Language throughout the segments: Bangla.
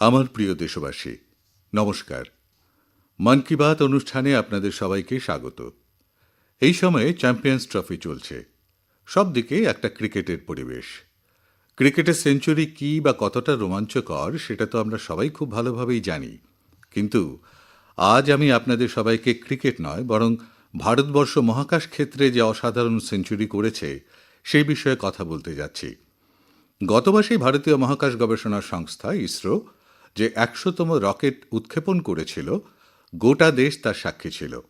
আমার প্রিয় দেশবাসী, নমস্কার। মন কি বাত অনুষ্ঠানে আপনাদের সবাইকে স্বাগত। এই সময়ে চ্যাম্পিয়ন্স ট্রফি চলছে। সব দিকে একটা ক্রিকেটের পরিবেশ। ক্রিকেটের সেঞ্চুরি কী বা কতটা রোমাঞ্চকর সেটা তো আমরা সবাই খুব ভালোভাবেই জানি। কিন্তু আজ আমি আপনাদের সবাইকে ক্রিকেট নয়, বরং ভারতবর্ষ মহাকাশ ক্ষেত্রে যে অসাধারণ সেঞ্চুরি করেছে, সেই বিষয়ে কথা বলতে যাচ্ছি। গত মাসেই ভারতীয় মহাকাশ গবেষণা সংস্থা, ইসরো যে একশোতম রকেট উৎক্ষেপণ করেছিল, গোটা দেশ তার সাক্ষী ছিল।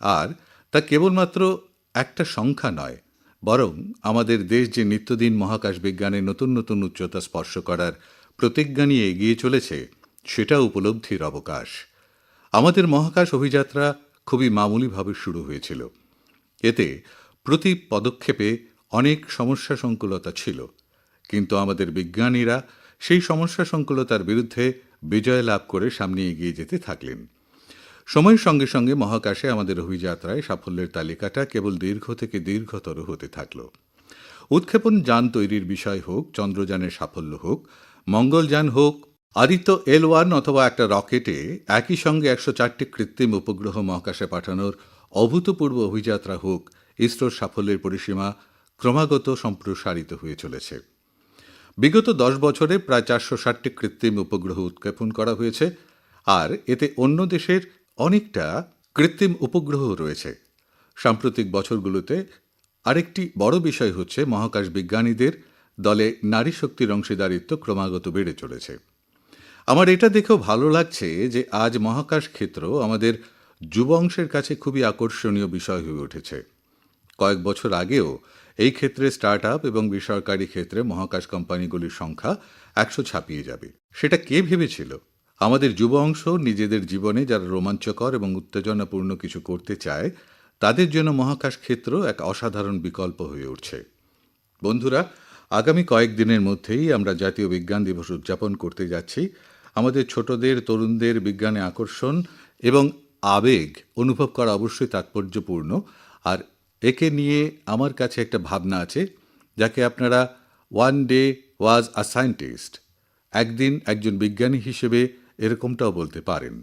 আর তা কেবলমাত্র একটা সংখ্যা নয়, বরং আমাদের দেশ যে নিত্যদিন মহাকাশ বিজ্ঞানে নতুন নতুন উচ্চতা স্পর্শ করার প্রতিজ্ঞা নিয়ে এগিয়ে চলেছে, সেটা উপলব্ধির অবকাশ। আমাদের মহাকাশ অভিযাত্রা খুবই মামুলিভাবে শুরু হয়েছিল। এতে প্রতি পদক্ষেপে অনেক সমস্যা সংকুলতা ছিল, কিন্তু আমাদের বিজ্ঞানীরা সেই সমস্যা সংকুলতার বিরুদ্ধে বিজয় লাভ করে সামনে এগিয়ে যেতে থাকলেন। সময়ের সঙ্গে সঙ্গে মহাকাশে আমাদের অভিযাত্রায় সাফল্যের তালিকাটা কেবল দীর্ঘ থেকে দীর্ঘতর হতে থাকল। উৎক্ষেপণ যান তৈরির বিষয় হোক, চন্দ্রযানের সাফল্য হোক মঙ্গলযান হোক, আদিত্য এল ওয়ান অথবা একটা রকেটে একই সঙ্গে একশো চারটি কৃত্রিম উপগ্রহ মহাকাশে পাঠানোর অভূতপূর্ব অভিযাত্রা হোক, ইসরোর সাফল্যের পরিসীমা ক্রমাগত সম্প্রসারিত হয়ে চলেছে। বিগত দশ বছরে প্রায় চারশো ষাটটি কৃত্রিম উপগ্রহ উৎক্ষেপণ করা হয়েছে, আর এতে অন্য দেশের অনেকটা কৃত্রিম উপগ্রহ রয়েছে। সাম্প্রতিক বছরগুলোতে আরেকটি বড় বিষয় হচ্ছে মহাকাশ বিজ্ঞানীদের দলে নারী শক্তির অংশীদারিত্ব ক্রমাগত বেড়ে চলেছে। আমার এটা দেখেও ভালো লাগছে যে আজ মহাকাশ ক্ষেত্র আমাদের যুব অংশের কাছে খুবই আকর্ষণীয় বিষয় হয়ে উঠেছে। কয়েক বছর আগেও এই ক্ষেত্রে স্টার্ট আপ এবং বেসরকারি ক্ষেত্রে মহাকাশ কোম্পানিগুলির সংখ্যা একশো ছাপিয়ে যাবে। সেটা কে ভেবেছিল? আমাদের যুব অংশ, নিজেদের জীবনে যারা রোমাঞ্চকর এবং উত্তেজনাপূর্ণ কিছু করতে চায়, তাদের জন্য মহাকাশ ক্ষেত্র এক অসাধারণ বিকল্প হয়ে উঠছে। বন্ধুরা, আগামী কয়েকদিনের মধ্যেই আমরা জাতীয় বিজ্ঞান দিবস উদযাপন করতে যাচ্ছি। আমাদের ছোটদের, তরুণদের বিজ্ঞানে আকর্ষণ এবং আবেগ অনুভব করা অবশ্যই তাৎপর্যপূর্ণ। আর একে নিয়ে আমার কাছে একটা ভাবনা আছে, যাকে আপনারা one day was a scientist একদিন একজন বিজ্ঞানী হিসেবে এরকমটাও বলতে পারেন।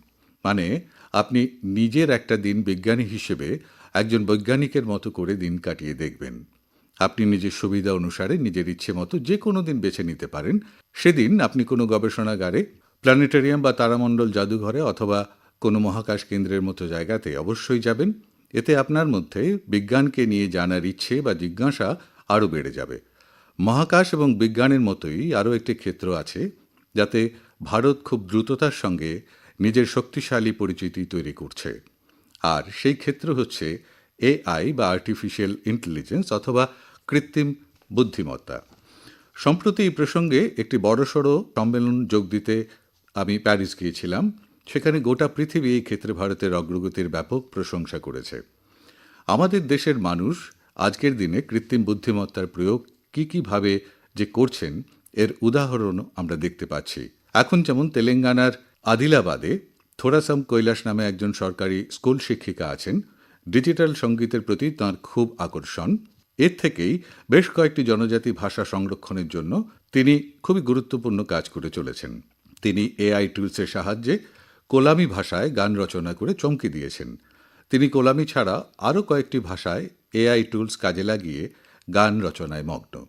মানে আপনি নিজের একটা দিন বিজ্ঞানী হিসেবে একজন বৈজ্ঞানিকের মতো করে দিন কাটিয়ে দেখবেন। আপনি নিজের সুবিধা অনুসারে নিজের ইচ্ছে মতো যে কোনো দিন বেছে নিতে পারেন। সেদিন আপনি কোনো গবেষণাগারে, প্ল্যানেটেরিয়াম বা তারামণ্ডল জাদুঘরে অথবা কোনো মহাকাশ কেন্দ্রের মতো জায়গাতে অবশ্যই যাবেন। এতে আপনার মধ্যে বিজ্ঞানকে নিয়ে জানার ইচ্ছে বা জিজ্ঞাসা আরও বেড়ে যাবে। মহাকাশ এবং বিজ্ঞানের মতোই আরও একটি ক্ষেত্র আছে, যাতে ভারত খুব দ্রুততার সঙ্গে নিজের শক্তিশালী পরিচিতি তৈরি করছে। আর সেই ক্ষেত্র হচ্ছে এআই বা আর্টিফিশিয়াল ইন্টেলিজেন্স অথবা কৃত্রিম বুদ্ধিমত্তা। সম্প্রতি এই প্রসঙ্গে একটি বড়সড় সম্মেলন যোগ দিতে আমি প্যারিস গিয়েছিলাম। সেখানে গোটা পৃথিবী এই ক্ষেত্রে ভারতের অগ্রগতির ব্যাপক প্রশংসা করেছে। আমাদের দেশের মানুষ আজকের দিনে কৃত্রিম বুদ্ধিমত্তার প্রয়োগ কী কীভাবে যে করছেন, এর উদাহরণ আমরা দেখতে পাচ্ছি। এখন যেমন তেলেঙ্গানার আদিলাবাদে থোরাসাম কৈলাস নামে একজন সরকারি স্কুল শিক্ষিকা আছেন। ডিজিটাল সঙ্গীতের প্রতি তাঁর খুব আকর্ষণ। এর থেকেই বেশ কয়েকটি জনজাতি ভাষা সংরক্ষণের জন্য তিনি খুবই গুরুত্বপূর্ণ কাজ করে চলেছেন। তিনি এআই টুলসের সাহায্যে কোলামি ভাষায় গান রচনা করে চমকে দিয়েছেন। তিনি কোলামি ছাড়া আরও কয়েকটি ভাষায় এআই টুলস কাজে লাগিয়ে গান রচনায় মগ্ন।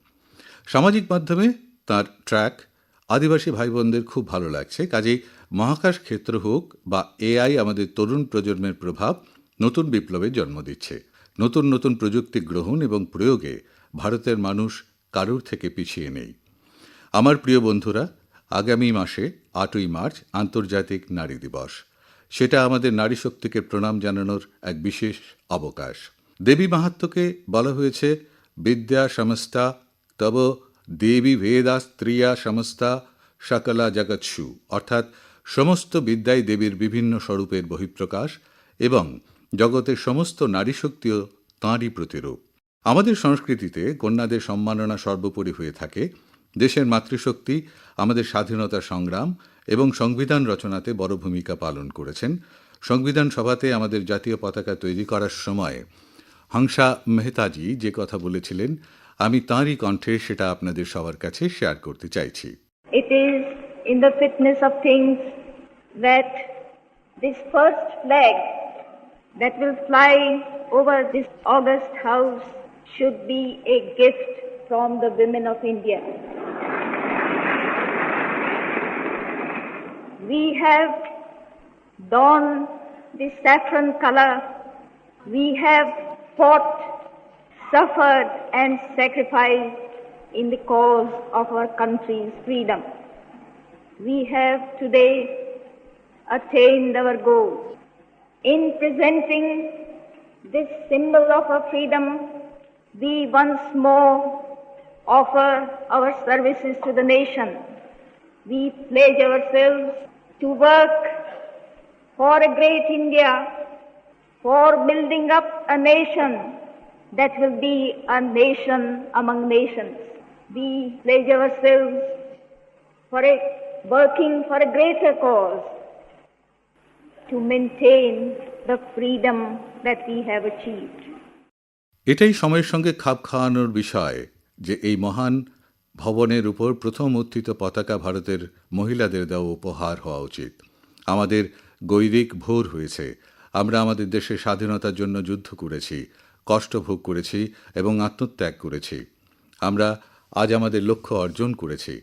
সামাজিক মাধ্যমে তার ট্র্যাক আদিবাসী ভাই বোনদের খুব ভালো লাগছে। কাজেই মহাকাশ ক্ষেত্র হোক বা এআই আমাদের তরুণ প্রজন্মের প্রভাব নতুন বিপ্লবের জন্ম দিচ্ছে। নতুন নতুন প্রযুক্তি গ্রহণ এবং প্রয়োগে ভারতের মানুষ কারোর থেকে পিছিয়ে নেই। আমার প্রিয় বন্ধুরা আগামী মাসে আটই মার্চ আন্তর্জাতিক নারী দিবস। সেটা আমাদের নারী শক্তিকে প্রণাম জানানোর এক বিশেষ অবকাশ। দেবী মাহাত্ম্যকে বলা হয়েছে, বিদ্যা সমস্তা তব দেবী ভেদা স্ত্রিয়া সমস্তা সকলা জগৎসু। অর্থাৎ সমস্ত বিদ্যাই দেবীর বিভিন্ন স্বরূপের বহিঃপ্রকাশ এবং জগতের সমস্ত নারী শক্তিও তাঁরই প্রতিরূপ। আমাদের সংস্কৃতিতে কন্যাদের সম্মাননা সর্বোপরি হয়ে থাকে। দেশের মাতৃশক্তি, আমাদের স্বাধীনতা সংগ্রাম এবং সংবিধান রচনাতে বড় ভূমিকা পালন করেছেন। সংবিধান সভাতে আমাদের জাতীয় পতাকা তৈরি করার সময় হংসা মেহতাজি যে কথা বলেছিলেন, আমি তাঁরই কণ্ঠে সেটা আপনাদের সবার কাছে শেয়ার করতে চাইছি। It is in the fitness of things that this first flag that will fly over this august house should be a gift from the women of India. We have donned the saffron color. We have fought, suffered, and sacrificed in the cause of our country's freedom. We have today attained our goals. In presenting this symbol of our freedom, we once more offer our services to the nation. We pledge ourselves to work for a great India, for building up a nation that will be a nation among nations. We pledge ourselves for a working for a greater cause to maintain the freedom that we have achieved. এটাই সময়ের সঙ্গে খাপ খাওয়ানোর বিষয় যে এই মহান ভবনের উপর প্রথম উত্থিত পতাকা ভারতের মহিলাদের দেওয়া উপহার হওয়া উচিত। আমাদের গৈরিক ভোর হয়েছে। আমরা আমাদের দেশের স্বাধীনতার জন্য যুদ্ধ করেছি, কষ্ট ভোগ করেছি এবং আত্মত্যাগ করেছি। আমরা আজ আমাদের লক্ষ্য অর্জন করেছি।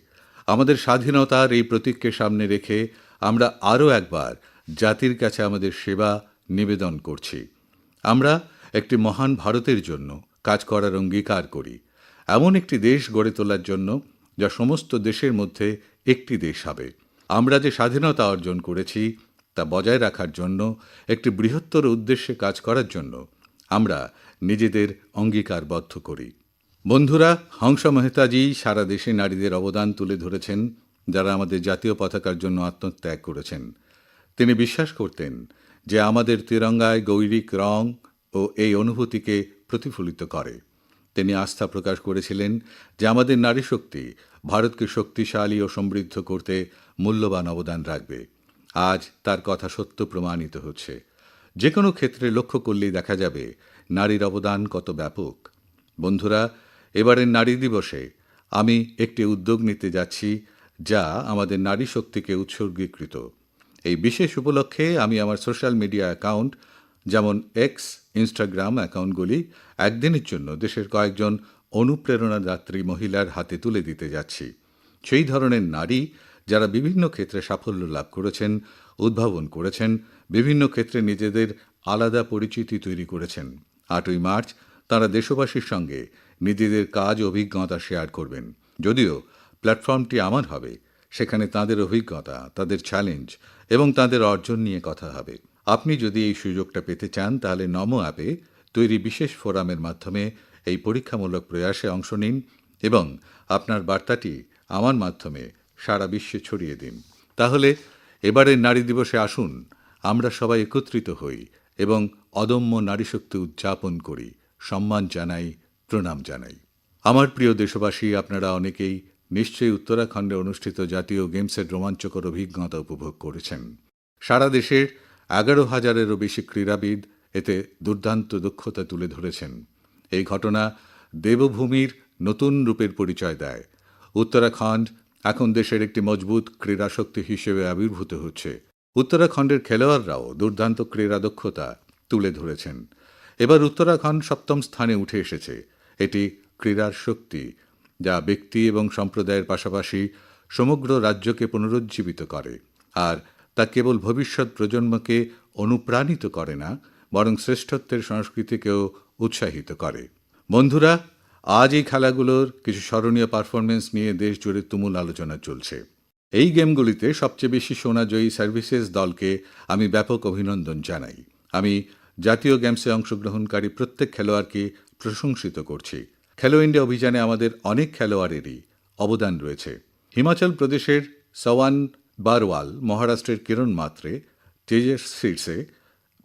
আমাদের স্বাধীনতার এই প্রতীককে সামনে রেখে আমরা আরও একবার জাতির কাছে আমাদের সেবা নিবেদন করছি। আমরা একটি মহান ভারতের জন্য কাজ করার অঙ্গীকার করি। এমন একটি দেশ গড়ে তোলার জন্য যা সমস্ত দেশের মধ্যে একটি দেশ হবে। আমরা যে স্বাধীনতা অর্জন করেছি, তা বজায় রাখার জন্য, একটি বৃহত্তর উদ্দেশ্যে কাজ করার জন্য আমরা নিজেদের অঙ্গীকারবদ্ধ করি। বন্ধুরা, হংস মেহতাজি সারা দেশে নারীদের অবদান তুলে ধরেছেন, যারা আমাদের জাতীয় পতাকার জন্য আত্মত্যাগ করেছেন। তিনি বিশ্বাস করতেন যে আমাদের তিরঙ্গায় গৈরিক রং ও এই অনুভূতিকে প্রতিফলিত করে। তিনি আস্থা প্রকাশ করেছিলেন যে আমাদের নারী শক্তি ভারতকে শক্তিশালী ও সমৃদ্ধ করতে মূল্যবান অবদান রাখবে। আজ তার কথা সত্য প্রমাণিত হচ্ছে। যে কোনো ক্ষেত্রে লক্ষ্য করলেই দেখা যাবে নারীর অবদান কত ব্যাপক। বন্ধুরা, এবারের নারী দিবসে আমি একটি উদ্যোগ নিতে যাচ্ছি যা আমাদের নারী শক্তিকে উৎসর্গীকৃত। এই বিশেষ উপলক্ষে আমি আমার সোশ্যাল মিডিয়া অ্যাকাউন্ট যেমন এক্স ইনস্টাগ্রাম অ্যাকাউন্টগুলি একদিনের জন্য দেশের কয়েকজন অনুপ্রেরণাদাত্রী মহিলার হাতে তুলে দিতে যাচ্ছি। সেই ধরনের নারী যারা বিভিন্ন ক্ষেত্রে সাফল্য লাভ করেছেন, উদ্ভাবন করেছেন, বিভিন্ন ক্ষেত্রে নিজেদের আলাদা পরিচিতি তৈরি করেছেন। আটই মার্চ তারা দেশবাসীর সঙ্গে নিজেদের কাজ, অভিজ্ঞতা শেয়ার করবেন। যদিও প্ল্যাটফর্মটি আমার হবে, সেখানে তাদের অভিজ্ঞতা, তাদের চ্যালেঞ্জ এবং তাদের অর্জন নিয়ে কথা হবে। আপনি যদি এই সুযোগটা পেতে চান, তাহলে নমো অ্যাপে তৈরি বিশেষ ফোরামের মাধ্যমে এই পরীক্ষামূলক প্রয়াসে অংশ নিন এবং আপনার বার্তাটি আমার মাধ্যমে সারা বিশ্বে ছড়িয়ে দিন। তাহলে এবারের নারী দিবসে আসুন, আমরা সবাই একত্রিত হই এবং অদম্য নারীশক্তি উদযাপন করি। সম্মান জানাই, প্রণাম জানাই। আমার প্রিয় দেশবাসী, আপনারা অনেকেই নিশ্চয়ই উত্তরাখণ্ডে অনুষ্ঠিত জাতীয় গেমসের রোমাঞ্চকর অভিজ্ঞতা উপভোগ করেছেন। সারা দেশের এগারো হাজারেরও বেশি ক্রীড়াবিদ এতে দুর্দান্ত দক্ষতা তুলে ধরেছেন। এই ঘটনা দেবভূমির নতুন রূপের পরিচয় দেয়। উত্তরাখণ্ড এখন দেশের একটি মজবুত ক্রীড়া শক্তি হিসেবে আবির্ভূত হচ্ছে। উত্তরাখণ্ডের খেলোয়াড়রাও দুর্দান্ত ক্রীড়া দক্ষতা তুলে ধরেছেন। এবার উত্তরাখণ্ড সপ্তম স্থানে উঠে এসেছে। এটি ক্রীড়ার শক্তি যা ব্যক্তি এবং সম্প্রদায়ের পাশাপাশি সমগ্র রাজ্যকে পুনরুজ্জীবিত করে। আর তা কেবল ভবিষ্যৎ প্রজন্মকে অনুপ্রাণিত করে না, বরং শ্রেষ্ঠত্বের সংস্কৃতিকেও উৎসাহিত করে। বন্ধুরা, আজ এই খেলাগুলোর কিছু স্মরণীয় পারফরমেন্স নিয়ে দেশ জুড়ে তুমুল আলোচনা চলছে। এই গেমগুলিতে সবচেয়ে বেশি সোনাজয়ী সার্ভিসেস দলকে আমি ব্যাপক অভিনন্দন জানাই। আমি জাতীয় গেমসে অংশগ্রহণকারী প্রত্যেক খেলোয়াড়কে প্রশংসিত করছি। খেলো ইন্ডিয়া অভিযানে আমাদের অনেক খেলোয়াড়েরই অবদান রয়েছে। হিমাচল প্রদেশের সওয়ান বারওয়াল মহারাষ্ট্রের কিরণ মাত্রে তেজস শীর্ষে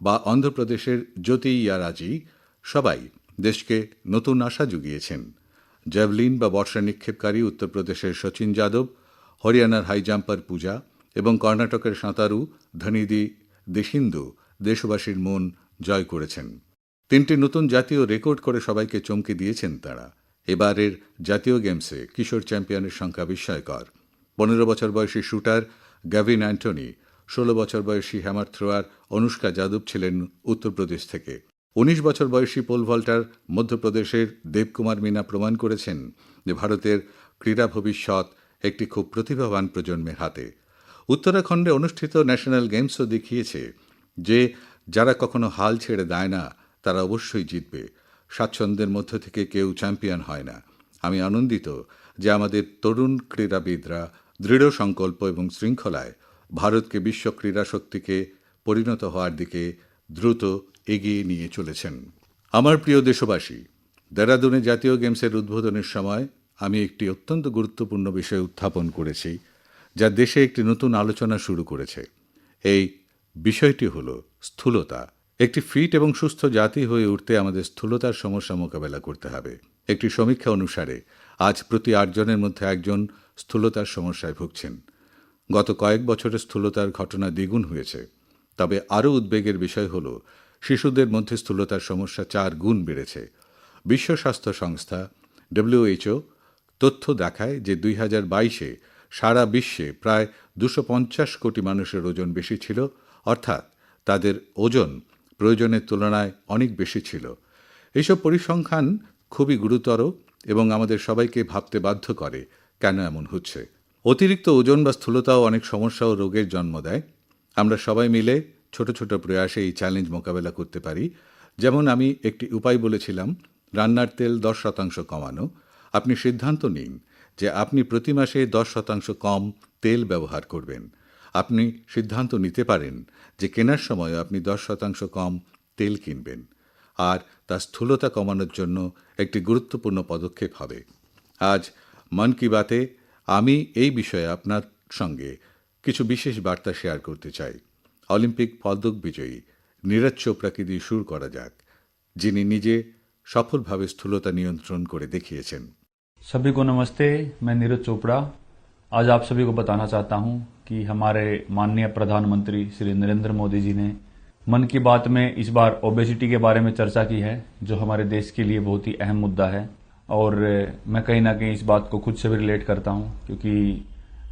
বা অন্ধ্রপ্রদেশের জ্যোতি ইয়ারাজি সবাই দেশকে নতুন আশা জুগিয়েছেন। জ্যাভলিন বা বর্ষা নিক্ষেপকারী উত্তরপ্রদেশের সচিন যাদব, হরিয়ানার হাই জাম্পার পূজা এবং কর্ণাটকের সাঁতারু, ধনিদি, দেশিন্দু দেশবাসীর মন জয় করেছেন। তিনটি নতুন জাতীয় রেকর্ড করে সবাইকে চমকে দিয়েছেন তারা। এবারের জাতীয় গেমসে কিশোর চ্যাম্পিয়নের সংখ্যা বিস্ময়কর। পনেরো বছর বয়সী শুটার গ্যাভিন অ্যান্টনি, ষোলো বছর বয়সী হ্যামার থ্রোয়ার অনুষ্কা যাদব ছিলেন উত্তরপ্রদেশ থেকে। উনিশ বছর বয়সী পোল ভল্টার মধ্যপ্রদেশের দেবকুমার মিনা প্রমাণ করেছেন যে ভারতের ক্রীড়া ভবিষ্যৎ একটি খুব প্রতিভাবান প্রজন্মের হাতে। উত্তরাখণ্ডে অনুষ্ঠিত ন্যাশনাল গেমসও দেখিয়েছে যে যারা কখনো হাল ছেড়ে দেয় না, তারা অবশ্যই জিতবে। স্বাচ্ছন্দ্যের মধ্য থেকে কেউ চ্যাম্পিয়ন হয় না। আমি আনন্দিত যে আমাদের তরুণ ক্রীড়াবিদরা দৃঢ় সংকল্প এবং শৃঙ্খলায় ভারতকে বিশ্ব ক্রীড়া শক্তিকে পরিণত হওয়ার দিকে দ্রুত এগিয়ে নিয়ে চলেছেন। আমার প্রিয় দেশবাসী, দেরাদুনে জাতীয় গেমসের উদ্বোধনের সময় আমি একটি অত্যন্ত গুরুত্বপূর্ণ বিষয় উত্থাপন করেছি, যা দেশে একটি নতুন আলোচনা শুরু করেছে। এই বিষয়টি হল স্থূলতা। একটি ফিট এবং সুস্থ জাতি হয়ে উঠতে আমাদের স্থূলতার সমস্যা মোকাবেলা করতে হবে। একটি সমীক্ষা অনুসারে, আজ প্রতি আটজনের মধ্যে একজন স্থূলতার সমস্যায় ভুগছেন। গত কয়েক বছরে স্থূলতার ঘটনা দ্বিগুণ হয়েছে। তবে আরও উদ্বেগের বিষয় হল, শিশুদের মধ্যে স্থূলতার সমস্যা চার গুণ বেড়েছে। বিশ্ব স্বাস্থ্য সংস্থা ডব্লিউএইচও তথ্য দেখায় যে দুই হাজার বাইশে সারা বিশ্বে প্রায় দুশো পঞ্চাশ কোটি মানুষের ওজন বেশি ছিল, অর্থাৎ তাদের ওজন প্রয়োজনের তুলনায় অনেক বেশি ছিল। এইসব পরিসংখ্যান খুবই গুরুতর এবং আমাদের সবাইকে ভাবতে বাধ্য করে। কেন এমন হচ্ছে? অতিরিক্ত ওজন বা স্থূলতাও অনেক সমস্যা ও রোগের জন্ম দেয়। আমরা সবাই মিলে ছোট ছোট প্রয়াসে এই চ্যালেঞ্জ মোকাবেলা করতে পারি। যেমন আমি একটি উপায় বলেছিলাম, রান্নার তেল দশ শতাংশ কমানো। আপনি সিদ্ধান্ত নিন যে আপনি প্রতি মাসে দশ শতাংশ কম তেল ব্যবহার করবেন। আপনি সিদ্ধান্ত নিতে পারেন যে কেনার সময় আপনি দশ শতাংশ কম তেল কিনবেন। আর তা স্থূলতা কমানোর জন্য একটি গুরুত্বপূর্ণ পদক্ষেপ হবে। আজ মন কি বাতে আমি এই বিষয়ে আপনার সঙ্গে কিছু বিশেষ বার্তা শেয়ার করতে চাই অলিম্পিক পদক বিজয়ী নীরজ চোপড়াকে দিয়ে শুরু করা যাক যিনি নিজে সফলভাবে স্থূলতা নিয়ন্ত্রণ করে দেখিয়েছেন सभी को नमस्ते मैं नीरज चोपड़ा आज आप सभी को बताना चाहता हूं कि हमारे माननीय प्रधानमंत्री श्री नरेंद्र मोदी जी ने मन की बात में इस बार ओबेसिटी के बारे में चर्चा की है जो हमारे देश के लिए बहुत ही अहम मुद्दा है और मैं कहीं ना कहीं इस बात को खुद से भी रिलेट करता हूँ, क्योंकि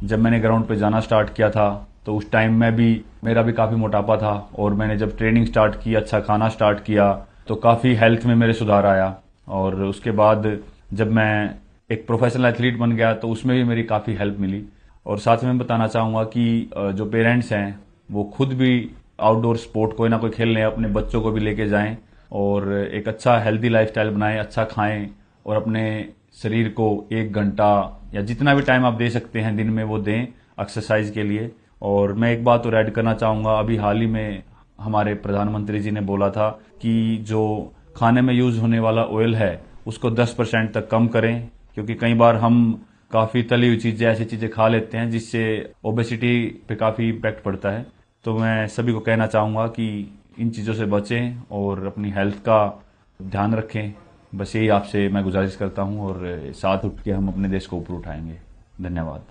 जब मैंने ग्राउंड पे जाना स्टार्ट किया था तो उस टाइम में भी मेरा भी काफ़ी मोटापा था, और मैंने जब ट्रेनिंग स्टार्ट की अच्छा खाना स्टार्ट किया तो काफ़ी हेल्थ में मेरे सुधार आया। और उसके बाद जब मैं एक प्रोफेशनल एथलीट बन गया तो उसमें भी मेरी काफ़ी हेल्प मिली। और साथ में बताना चाहूँगा कि जो पेरेंट्स हैं, वो खुद भी आउटडोर स्पोर्ट कोई ना कोई खेल लें अपने बच्चों को भी लेके जाएँ, और एक अच्छा हेल्दी लाइफस्टाइल बनाएँ अच्छा खाएँ और अपने शरीर को एक घंटा या जितना भी टाइम आप दे सकते हैं दिन में वो दें एक्सरसाइज के लिए। और मैं एक बात और ऐड करना चाहूँगा। अभी हाल ही में हमारे प्रधानमंत्री जी ने बोला था कि जो खाने में यूज़ होने वाला ऑयल है, उसको 10 परसेंट तक कम करें, क्योंकि कई बार हम काफ़ी तली हुई चीज़ें, ऐसी चीज़ें खा लेते हैं जिससे ओबेसिटी पे काफ़ी इम्पैक्ट पड़ता है। तो मैं सभी को कहना चाहूँगा कि इन चीज़ों से बचें और अपनी हेल्थ का ध्यान रखें। बस यही आपसे मैं गुजारिश करता हूं और साथ उठ के हम अपने देश को ऊपर उठाएंगे धन्यवाद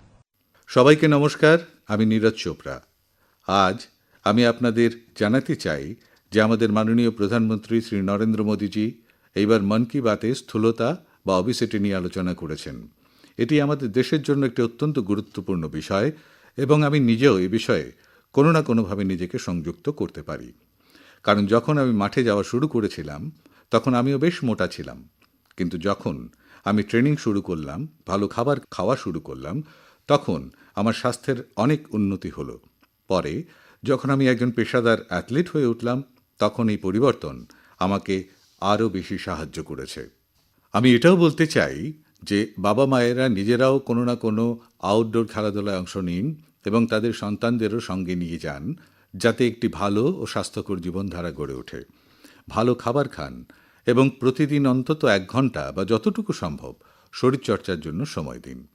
সবাইকে নমস্কার আমি নীরজ চোপড়া আজ আমি আপনাদের জানাতে চাই যে আমাদের মাননীয় প্রধানমন্ত্রী শ্রী নরেন্দ্র মোদীজি এইবার মন কি বাতে স্থূলতা বা অবিসিটি নিয়ে আলোচনা করেছেন এটি আমাদের দেশের জন্য একটি অত্যন্ত গুরুত্বপূর্ণ বিষয় এবং আমি নিজেও এ বিষয়ে কোনো না কোনোভাবে নিজেকে সংযুক্ত করতে পারি কারণ যখন আমি মাঠে যাওয়া শুরু করেছিলাম তখন আমিও বেশ মোটা ছিলাম। কিন্তু যখন আমি ট্রেনিং শুরু করলাম, ভালো খাবার খাওয়া শুরু করলাম, তখন আমার স্বাস্থ্যের অনেক উন্নতি হলো। পরে যখন আমি একজন পেশাদার অ্যাথলিট হয়ে উঠলাম, তখন এই পরিবর্তন আমাকে আরও বেশি সাহায্য করেছে। আমি এটাও বলতে চাই যে, বাবা মায়েরা নিজেরাও কোনো না কোনো আউটডোর খেলাধুলায় অংশ নিন এবং তাদের সন্তানদেরও সঙ্গে নিয়ে যান, যাতে একটি ভালো ও স্বাস্থ্যকর জীবনধারা গড়ে ওঠে। ভালো খাবার খান এবং প্রতিদিন অন্তত এক ঘণ্টা বা যতটুকু সম্ভব শরীরচর্চার জন্য সময় দিন।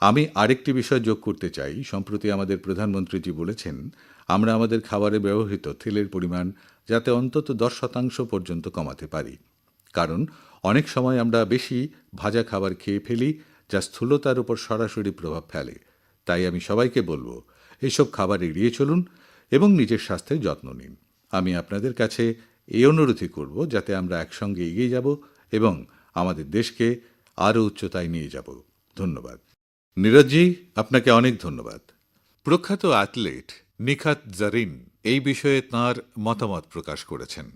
আমি আরেকটি বিষয় যোগ করতে চাই। সম্প্রতি আমাদের প্রধানমন্ত্রীজি বলেছেন, আমরা আমাদের খাবারে ব্যবহৃত তেলের পরিমাণ যাতে অন্তত দশ শতাংশ পর্যন্ত কমাতে পারি। কারণ অনেক সময় আমরা বেশি ভাজা খাবার খেয়ে ফেলি যা স্থূলতার উপর সরাসরি প্রভাব ফেলে। তাই আমি সবাইকে বলব এইসব খাবার এড়িয়ে চলুন এবং নিজের স্বাস্থ্যের যত্ন নিন। আমি আপনাদের কাছে এই অনুরোধই করব যাতে আমরা একসঙ্গে এগিয়ে যাব এবং আমাদের দেশকে আরও উচ্চতায় নিয়ে যাব ধন্যবাদ নীরজজি আপনাকে অনেক ধন্যবাদ প্রখ্যাত অ্যাথলেট নিখাত জারিন এই বিষয়ে তাঁর মতামত প্রকাশ করেছেন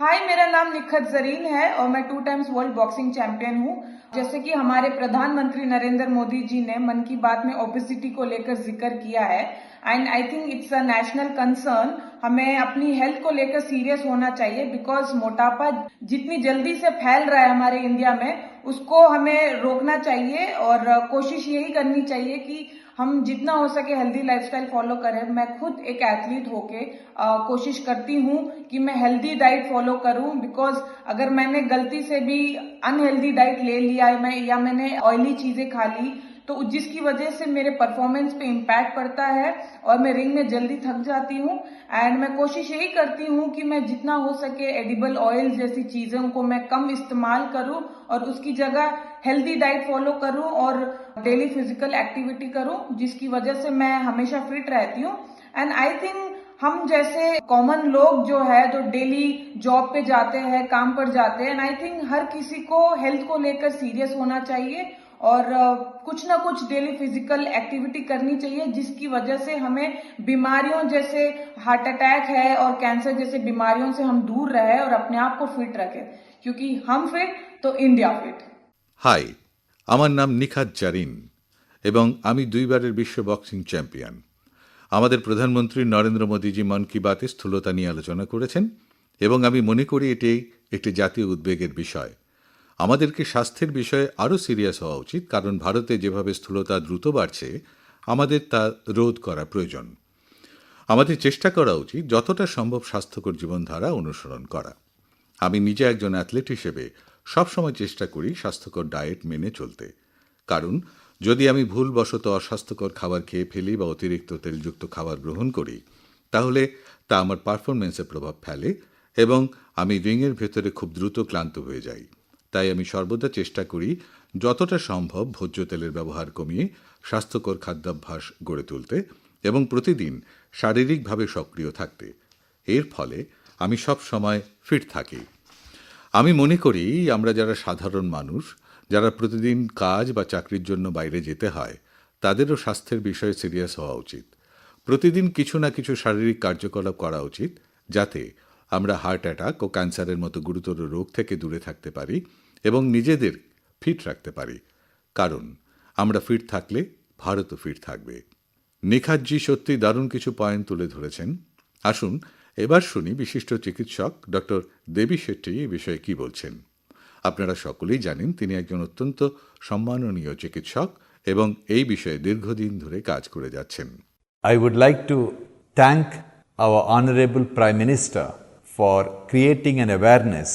हाय मेरा नाम निखत जरीन है और मैं two times world boxing champion हूँ जैसे कि हमारे प्रधानमंत्री नरेंद्र मोदी जी ने मन की बात में ओबिसिटी को लेकर जिक्र किया है And I think it's a national concern हमें अपनी हेल्थ को लेकर सीरियस होना चाहिए बिकॉज़ मोटापा जितनी जल्दी से फैल रहा है हमारे इंडिया में उसको हमें रोकना चाहिए और कोशिश यही करनी चाहिए कि हम जितना हो सके हेल्दी लाइफस्टाइल फॉलो करें। मैं खुद एक एथलीट होके अ, कोशिश करती हूँ कि मैं हेल्दी डाइट फॉलो करूँ बिकॉज़ अगर मैंने गलती से भी अनहेल्दी डाइट ले लिया मैं या मैंने ऑयली चीज़ें खा ली तो जिसकी वजह से मेरे परफॉर्मेंस पे इम्पैक्ट पड़ता है और मैं रिंग में जल्दी थक जाती हूँ। एंड मैं कोशिश यही करती हूँ कि मैं जितना हो सके एडिबल ऑयल जैसी चीज़ों को मैं कम इस्तेमाल करूँ और उसकी जगह हेल्दी डाइट फॉलो करूँ और डेली फ़िज़िकल एक्टिविटी करूँ, जिसकी वजह से मैं हमेशा फिट रहती हूँ। एंड आई थिंक हम जैसे कॉमन लोग जो है, जो डेली जॉब पे जाते हैं, काम पर जाते हैं एंड आई थिंक हर किसी को हेल्थ को लेकर सीरियस होना चाहिए। और अ, कुछ ना कुछ डेली फिजिकल एक्टिविटी करनी चाहिए जिसकी वजह से हमें बीमारियों जैसे हार्ट अटैक है और कैंसर जैसे बीमारियों से हम दूर रहे और अपने आप को फिट रखें क्योंकि हम फिट तो इंडिया फिट হাই আমার নাম নিখাত জারিন এবং আমি দুইবারের বিশ্ব বক্সিং চ্যাম্পিয়ন আমাদের প্রধানমন্ত্রী নরেন্দ্র মোদীজি মন কি বাতে স্থূলতা নিয়ে আলোচনা করেছেন এবং আমি মনে করি এটি একটি জাতীয় উদ্বেগের বিষয় আমাদেরকে স্বাস্থ্যের বিষয়ে আরও সিরিয়াস হওয়া উচিত, কারণ ভারতে যেভাবে স্থূলতা দ্রুত বাড়ছে, আমাদের তা রোধ করা প্রয়োজন। আমাদের চেষ্টা করা উচিত যতটা সম্ভব স্বাস্থ্যকর জীবনধারা অনুসরণ করা। আমি নিজে একজন অ্যাথলেট হিসেবে সবসময় চেষ্টা করি স্বাস্থ্যকর ডায়েট মেনে চলতে। কারণ, যদি আমি ভুলবশত অস্বাস্থ্যকর খাবার খেয়ে ফেলি বা অতিরিক্ত তেলযুক্ত খাবার গ্রহণ করি, তাহলে তা আমার পারফরমেন্সে প্রভাব ফেলে এবং আমি রিংয়ের ভেতরে খুব দ্রুত ক্লান্ত হয়ে যাই। তাই আমি সর্বদা চেষ্টা করি যতটা সম্ভব ভোজ্য তেলের ব্যবহার কমিয়ে স্বাস্থ্যকর খাদ্যাভ্যাস গড়ে তুলতে এবং প্রতিদিন শারীরিকভাবে সক্রিয় থাকতে। এর ফলে আমি সব সময় ফিট থাকি। আমি মনে করি আমরা যারা সাধারণ মানুষ, যারা প্রতিদিন কাজ বা চাকরির জন্য বাইরে যেতে হয়, তাদেরও স্বাস্থ্যের বিষয়ে সিরিয়াস হওয়া উচিত। প্রতিদিন কিছু না কিছু শারীরিক কার্যকলাপ করা উচিত, যাতে আমরা হার্ট অ্যাটাক ও ক্যান্সারের মতো গুরুতর রোগ থেকে দূরে থাকতে পারি এবং নিজেদের ফিট রাখতে পারি। কারণ, আমরা ফিট থাকলে ভারতও ফিট থাকবে। নিখাতজি সত্যি দারুণ কিছু পয়েন্ট তুলে ধরেছেন। আসুন, এবার শুনি বিশিষ্ট চিকিৎসক ডক্টর দেবী শেট্টি এই বিষয়ে কি বলছেন। আপনারা সকলেই জানেন, তিনি একজন অত্যন্ত সম্মাননীয় চিকিৎসক এবং এই বিষয়ে দীর্ঘদিন ধরে কাজ করে যাচ্ছেন। I would like to thank our Honorable Prime Minister for creating an awareness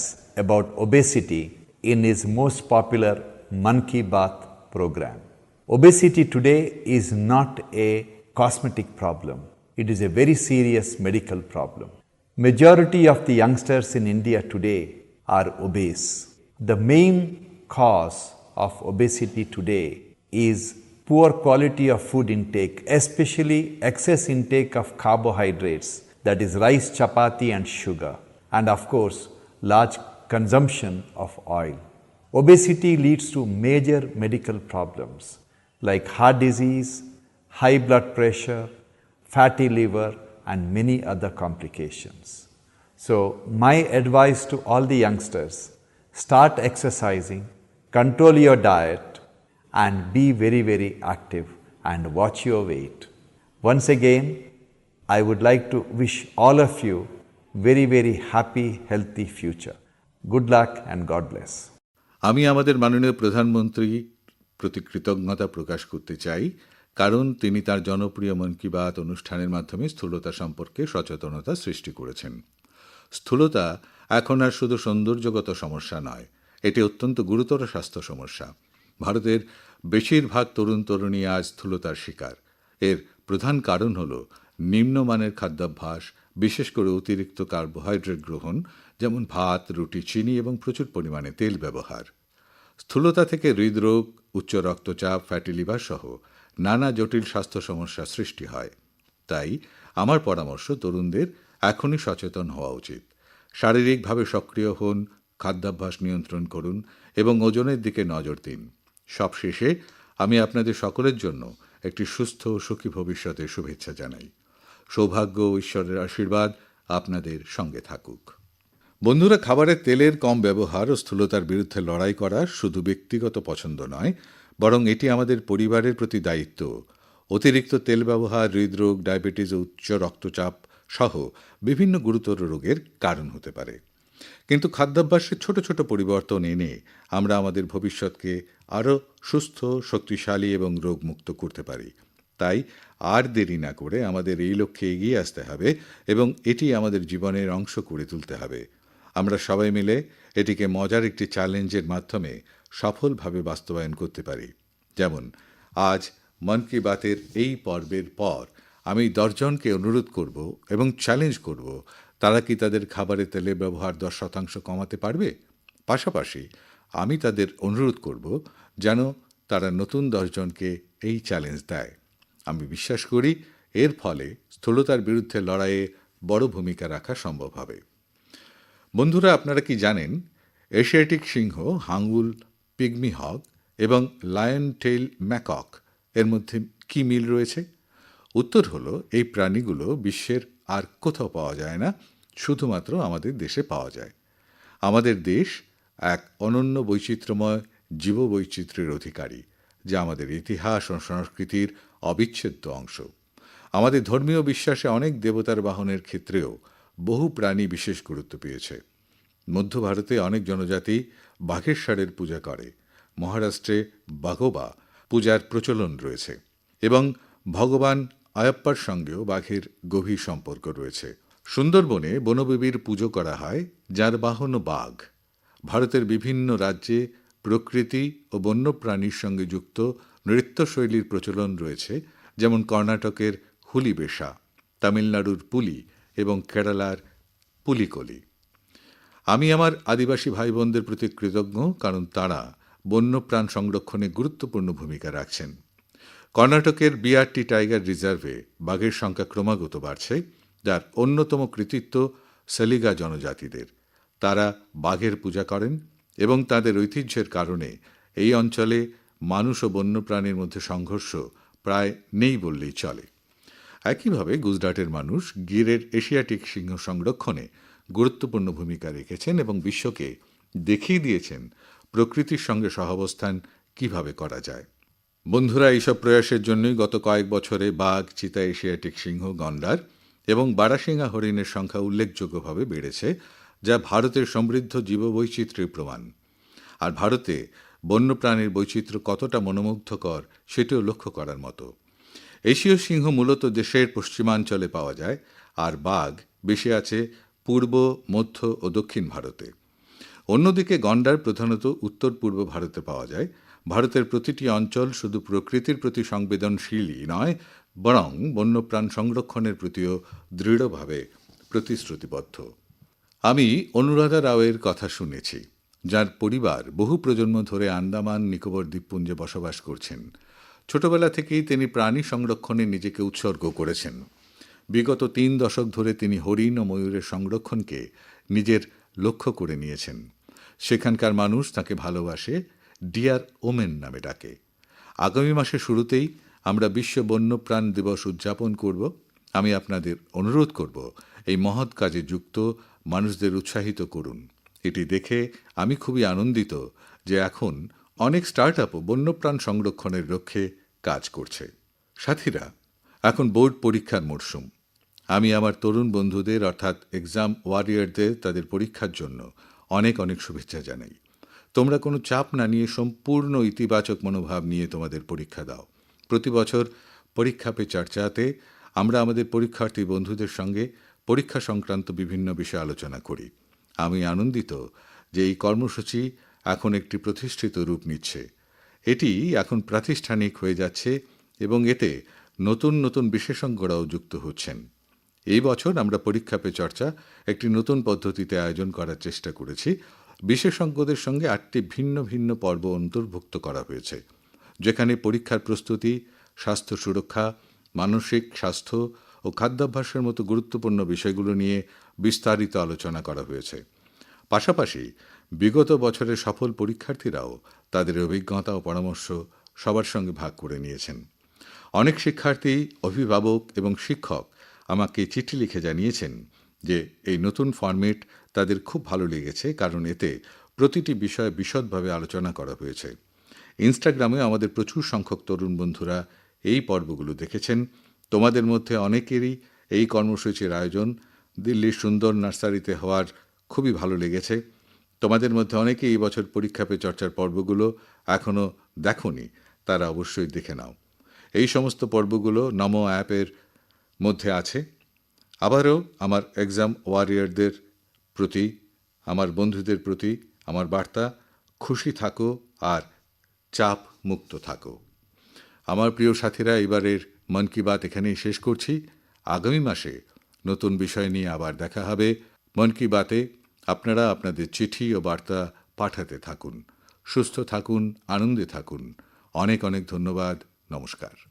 about obesity in his most popular Man Ki Baat program. Obesity today is not a cosmetic problem. It is a very serious medical problem. Majority of the youngsters in India today are obese. The main cause of obesity today is poor quality of food intake, especially excess intake of carbohydrates, that is rice, chapati, and sugar, and of course, large consumption of oil. Obesity leads to major medical problems like heart disease, high blood pressure, fatty liver, and many other complications. So, my advice to all the youngsters start exercising, control your diet, and be very, very active and watch your weight. Once again, I would like to wish all of you very, very happy, healthy future. Good luck and God bless. আমি আমাদের মাননীয় প্রধানমন্ত্রী প্রতি কৃতজ্ঞতা প্রকাশ করতে চাই, কারণ তিনি তার জনপ্রিয় মন কি বাত অনুষ্ঠানের মাধ্যমে স্থূলতা সম্পর্কে সচেতনতা সৃষ্টি করেছেন। স্থূলতা এখন আর শুধু সৌন্দর্যগত সমস্যা নয়, এটি অত্যন্ত গুরুতর স্বাস্থ্য সমস্যা। ভারতের বেশিরভাগ তরুণ তরুণী আজ স্থূলতার শিকার। এর প্রধান কারণ হল নিম্নমানের খাদ্যাভ্যাস, বিশেষ করে অতিরিক্ত কার্বোহাইড্রেট গ্রহণ, যেমন ভাত, রুটি, চিনি এবং প্রচুর পরিমাণে তেল ব্যবহার। স্থূলতা থেকে হৃদরোগ, উচ্চ রক্তচাপ, ফ্যাটি লিভার সহ নানা জটিল স্বাস্থ্য সমস্যা সৃষ্টি হয়। তাই আমার পরামর্শ তরুণদের এখনই সচেতন হওয়া উচিত। শারীরিকভাবে সক্রিয় হন, খাদ্যাভ্যাস নিয়ন্ত্রণ করুন এবং ওজনের দিকে নজর দিন। সবশেষে আমি আপনাদের সকলের জন্য একটি সুস্থ ও সুখী ভবিষ্যতের শুভেচ্ছা জানাই। সৌভাগ্য ঈশ্বরের আশীর্বাদ আপনাদের সঙ্গে থাকুক। বন্ধুরা খাবারের তেলের কম ব্যবহার ও স্থূলতার বিরুদ্ধে লড়াই করা শুধু ব্যক্তিগত পছন্দ নয়, বরং এটি আমাদের পরিবারের প্রতি দায়িত্ব। অতিরিক্ত তেল ব্যবহার, হৃদরোগ, ডায়াবেটিস, উচ্চ রক্তচাপ সহ বিভিন্ন গুরুতর রোগের কারণ হতে পারে। কিন্তু খাদ্যাভ্যাসের ছোট ছোট পরিবর্তন এনে আমরা আমাদের ভবিষ্যৎকে আরও সুস্থ, শক্তিশালী এবং রোগমুক্ত করতে পারি। তাই আর দেরি না করে আমাদের এই লক্ষ্যে এগিয়ে আসতে হবে এবং এটি আমাদের জীবনের অংশ করে তুলতে হবে। আমরা সবাই মিলে এটিকে মজার একটি চ্যালেঞ্জের মাধ্যমে সফলভাবে বাস্তবায়ন করতে পারি। যেমন, আজ মন কি বাতের এই পর্বের পর আমি দশজনকে অনুরোধ করব এবং চ্যালেঞ্জ করব, তারা কি তাদের খাবারে তেলের ব্যবহার দশ শতাংশ কমাতে পারবে? পাশাপাশি আমি তাদের অনুরোধ করব যেন তারা নতুন দশজনকে এই চ্যালেঞ্জ দেয়। আমি বিশ্বাস করি এর ফলে স্থূলতার বিরুদ্ধে লড়াইয়ে বড় ভূমিকা রাখা সম্ভব হবে। বন্ধুরা, আপনারা কি জানেন, এশিয়াটিক সিংহ, হাঙ্গুল, পিগমি হক এবং লায়ন টেইল ম্যাকক এর মধ্যে কি মিল রয়েছে? উত্তর হলো, এই প্রাণীগুলো বিশ্বের আর কোথাও পাওয়া যায় না, শুধুমাত্র আমাদের দেশে পাওয়া যায়। আমাদের দেশ এক অনন্য বৈচিত্র্যময় জীববৈচিত্র্যের অধিকারী, যা আমাদের ইতিহাস ও সংস্কৃতির অবিচ্ছেদ্য অংশ। আমাদের ধর্মীয় বিশ্বাসে অনেক দেবতার বাহনের ক্ষেত্রেও বহু প্রাণী বিশেষ গুরুত্ব পেয়েছে। মধ্য ভারতে অনেক জনজাতি বাঘের ষাঁড়ের পূজা করে। মহারাষ্ট্রে বাঘোবা পূজার প্রচলন রয়েছে এবং ভগবান আয়াপ্পার সঙ্গেও বাঘের গভীর সম্পর্ক রয়েছে। সুন্দরবনে বনবিবির পুজো করা হয়, যার বাহন বাঘ। ভারতের বিভিন্ন রাজ্যে প্রকৃতি ও বন্যপ্রাণীর সঙ্গে যুক্ত নৃত্যশৈলীর প্রচলন রয়েছে, যেমন কর্ণাটকের হুলিবেশা, তামিলনাড়ুর পুলি এবং কেরালার পুলিকলি। আমি আমার আদিবাসী ভাই বোনদের প্রতি কৃতজ্ঞ, কারণ তাঁরা বন্যপ্রাণ সংরক্ষণে গুরুত্বপূর্ণ ভূমিকা রাখছেন। কর্ণাটকের বিআরটি টাইগার রিজার্ভে বাঘের সংখ্যা ক্রমাগত বাড়ছে, যার অন্যতম কৃতিত্ব সেলিগা জনজাতিদের। তারা বাঘের পূজা করেন এবং তাদের ঐতিহ্যের কারণে এই অঞ্চলে মানুষ ও বন্যপ্রাণীর মধ্যে সংঘর্ষ প্রায় নেই বললেই চলে। একইভাবে গুজরাটের মানুষ গিরের এশিয়াটিক সিংহ সংরক্ষণে গুরুত্বপূর্ণ ভূমিকা রেখেছেন এবং বিশ্বকে দেখিয়ে দিয়েছেন প্রকৃতির সঙ্গে সহাবস্থান কীভাবে করা যায়। বন্ধুরা, এইসব প্রয়াসের জন্যই গত কয়েক বছরে বাঘ, চিতা এশিয়াটিক সিংহ, গন্ডার এবং বারাসিঙ্গা হরিণের সংখ্যা উল্লেখযোগ্যভাবে বেড়েছে, যা ভারতের সমৃদ্ধ জীববৈচিত্র্যের প্রমাণ। আর ভারতে বন্যপ্রাণীর বৈচিত্র্য কতটা মনোমুগ্ধকর, সেটিও লক্ষ্য করার মতো। এশীয় সিংহ মূলত দেশের পশ্চিমাঞ্চলে পাওয়া যায়, আর বাঘ বেশি আছে পূর্ব, মধ্য ও দক্ষিণ ভারতে। অন্যদিকে গন্ডার প্রধানত উত্তর পূর্ব ভারতে পাওয়া যায়। ভারতের প্রতিটি অঞ্চল শুধু প্রকৃতির প্রতি সংবেদনশীলই নয়, বরং বন্যপ্রাণ সংরক্ষণের প্রতিও দৃঢ়ভাবে প্রতিশ্রুতিবদ্ধ। আমি অনুরাধা রাওয়ের কথা শুনেছি। যার পরিবার বহু প্রজন্ম ধরে আন্দামান, নিকোবর দ্বীপপুঞ্জে বসবাস করছেন। ছোটবেলা থেকেই তিনি প্রাণী সংরক্ষণে নিজেকে উৎসর্গ করেছেন। বিগত তিন দশক ধরে তিনি হরিণ ও ময়ূরের সংরক্ষণকে নিজের লক্ষ্য করে নিয়েছেন। সেখানকার মানুষ তাকে ভালোবাসে, ডিয়ার ওমেন নামে ডাকে। আগামী মাসের শুরুতেই আমরা বিশ্ব বন্যপ্রাণ দিবস উদযাপন করব। আমি আপনাদের অনুরোধ করব, এই মহৎ কাজে যুক্ত মানুষদের উৎসাহিত করুন। এটি দেখে আমি খুবই আনন্দিত যে এখন অনেক স্টার্ট আপও বন্যপ্রাণ সংরক্ষণের লক্ষ্যে কাজ করছে। সাথীরা, এখন বোর্ড পরীক্ষার মরশুম। আমি আমার তরুণ বন্ধুদের, অর্থাৎ এক্সাম ওয়ারিয়ারদের, তাদের পরীক্ষার জন্য অনেক অনেক শুভেচ্ছা জানাই। তোমরা কোনো চাপ না নিয়ে সম্পূর্ণ ইতিবাচক মনোভাব নিয়ে তোমাদের পরীক্ষা দাও। প্রতি বছর পরীক্ষা পে চর্চাতে আমরা আমাদের পরীক্ষার্থী বন্ধুদের সঙ্গে পরীক্ষা সংক্রান্ত বিভিন্ন বিষয়ে আলোচনা করি। আমি আনন্দিত যে এই কর্মসূচি এখন একটি প্রতিষ্ঠিত রূপ নিচ্ছে। এটি এখন প্রাতিষ্ঠানিক হয়ে যাচ্ছে এবং এতে নতুন নতুন বিশেষজ্ঞরাও যুক্ত হচ্ছেন। এই বছর আমরা পরীক্ষা পে চর্চা একটি নতুন পদ্ধতিতে আয়োজন করার চেষ্টা করেছি। বিশেষজ্ঞদের সঙ্গে আটটি ভিন্ন ভিন্ন পর্ব অন্তর্ভুক্ত করা হয়েছে, যেখানে পরীক্ষার প্রস্তুতি, স্বাস্থ্য সুরক্ষা, মানসিক স্বাস্থ্য ও খাদ্যাভ্যাসের মতো গুরুত্বপূর্ণ বিষয়গুলো নিয়ে বিস্তারিত আলোচনা করা হয়েছে। পাশাপাশি বিগত বছরের সফল পরীক্ষার্থীরাও তাদের অভিজ্ঞতা ও পরামর্শ সবার সঙ্গে ভাগ করে নিয়েছেন। অনেক শিক্ষার্থী, অভিভাবক এবং শিক্ষক আমাকে চিঠি লিখে জানিয়েছেন যে, এই নতুন ফরম্যাট তাদের খুব ভালো লেগেছে কারণ এতে প্রতিটি বিষয়ে বিশদভাবে আলোচনা করা হয়েছে। ইনস্টাগ্রামে আমাদের প্রচুর সংখ্যক তরুণ বন্ধুরা এই পর্বগুলো দেখেছেন। তোমাদের মধ্যে অনেকেরই এই কর্মসূচির আয়োজন দিল্লির সুন্দর নার্সারিতে হওয়ার খুবই ভালো লেগেছে। তোমাদের মধ্যে অনেকে এই বছর পরীক্ষা পে চর্চার পর্বগুলো এখনও দেখনি, তারা অবশ্যই দেখে নাও। এই সমস্ত পর্বগুলো নমো অ্যাপের মধ্যে আছে। আবারও আমার এক্সাম ওয়ারিয়ারদের প্রতি, আমার বন্ধুদের প্রতি আমার বার্তা, খুশি থাকো আর চাপ মুক্ত থাকো। আমার প্রিয় সাথীরা, এবারের মন কি বাত এখানেই শেষ করছি। আগামী মাসে নতুন বিষয় নিয়ে আবার দেখা হবে। মন কি বাতে আপনারা আপনাদের চিঠি ও বার্তা পাঠাতে থাকুন। সুস্থ থাকুন, আনন্দে থাকুন। অনেক অনেক ধন্যবাদ। নমস্কার।